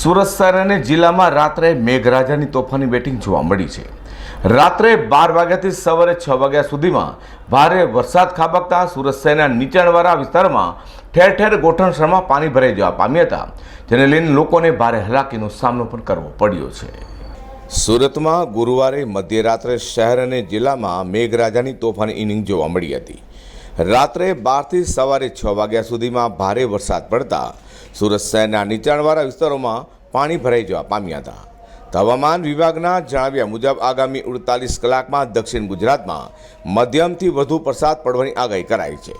સુરત શહેર અને જિલ્લામાં રાત્રે મેઘરાજાની તોફાની બેટિંગ જોવા મળી છે. રાત્રે બાર વાગ્યાથી સવારે છ વાગ્યા સુધીમાં ભારે વરસાદ ખાબકતા સુરત શહેરના નીચાણવાળા વિસ્તારમાં ઠેર ઠેર ગોઠણસરમાં પાણી ભરાઈ જવા પામ્યા હતા, જેને લઈને લોકોને ભારે હલાકીનો સામનો પણ કરવો પડ્યો છે. સુરતમાં ગુરુવારે મધ્યરાત્રે શહેર અને જિલ્લામાં મેઘરાજાની તોફાની ઇનિંગ જોવા મળી હતી. રાત્રે બારથી સવારે છ વાગ્યા સુધીમાં ભારે વરસાદ પડતા સુરત શહેરના નીચાણવાળા વિસ્તારોમાં પાણી ભરાઈ જવા પામ્યા હતા. હવામાન વિભાગના જણાવ્યા મુજબ આગામી અડતાલીસ કલાકમાં દક્ષિણ ગુજરાતમાં મધ્યમથી વધુ વરસાદ પડવાની આગાહી કરાઈ છે.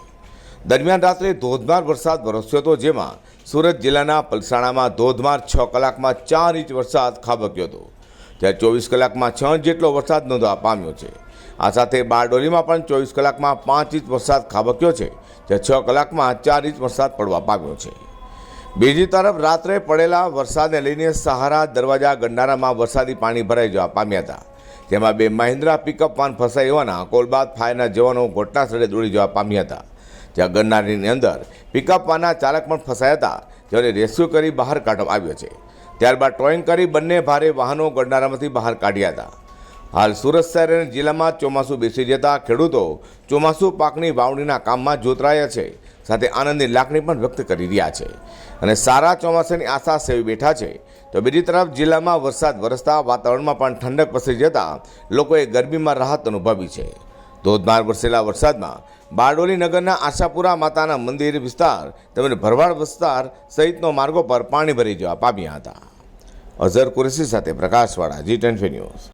દરમિયાન રાત્રે ધોધમાર વરસાદ વરસ્યો હતો, જેમાં સુરત જિલ્લાના પલસાણામાં ધોધમાર છ કલાકમાં ચાર ઇંચ વરસાદ ખાબક્યો હતો. જ્યારે ચોવીસ કલાકમાં છ જેટલો વરસાદ નોંધવા પામ્યો છે. આ સાથે બારડોલીમાં પણ ચોવીસ કલાકમાં પાંચ ઇંચ વરસાદ ખાબક્યો છે, જ્યાં છ કલાકમાં ચાર ઇંચ વરસાદ પડવા પામ્યો છે. બીજી તરફ રાત્રે પડેલા વરસાદને લઈને સહારા દરવાજા ગંડારામાં વરસાદી પાણી ભરાઈ જવા પામ્યા હતા. જેમાં બે મહિન્દ્રા પિકઅપ વાન ફસાઈ હોવાના કોલબાદ ફાયરના જવાનો ઘટના સ્થળે દોડી જવા પામ્યા હતા. જ્યાં ગન્નારીની અંદર પિકઅપ વાનના ચાલક પણ ફસાયા હતા જેને રેસ્ક્યુ કરી બહાર કાઢવામાં આવ્યો છે. ત્યારબાદ ટોઈંગ કરી બંને ભારે વાહનો ગણનારામાંથી બહાર કાઢ્યા હતા. હાલ સુરત શહેર અને જિલ્લામાં ચોમાસું બેસી જતા ખેડૂતો ચોમાસું પાકની વાવણીના કામમાં જોતરાયા છે. સાથે આનંદની લાગણી પણ વ્યક્ત કરી રહ્યા છે. અને સારા ચોમાસાની આશા સેવી બેઠા છે. તો બીજી તરફ જિલ્લામાં વરસાદ વરસતા વાતાવરણમાં પણ ઠંડક પસરી જતા લોકોએ ગરમીમાં રાહત અનુભવી છે. ધોધમાર વરસેલા વરસાદમાં બારડોલી નગરના આશાપુરા માતાના મંદિર વિસ્તાર તેમજ ભરવાડ વિસ્તાર સહિતનો માર્ગો પર પાણી ભરી જવા પામ્યા હતા. અઝર કુરેશી સાથે પ્રકાશવાળા જી ટેન ન્યૂઝ.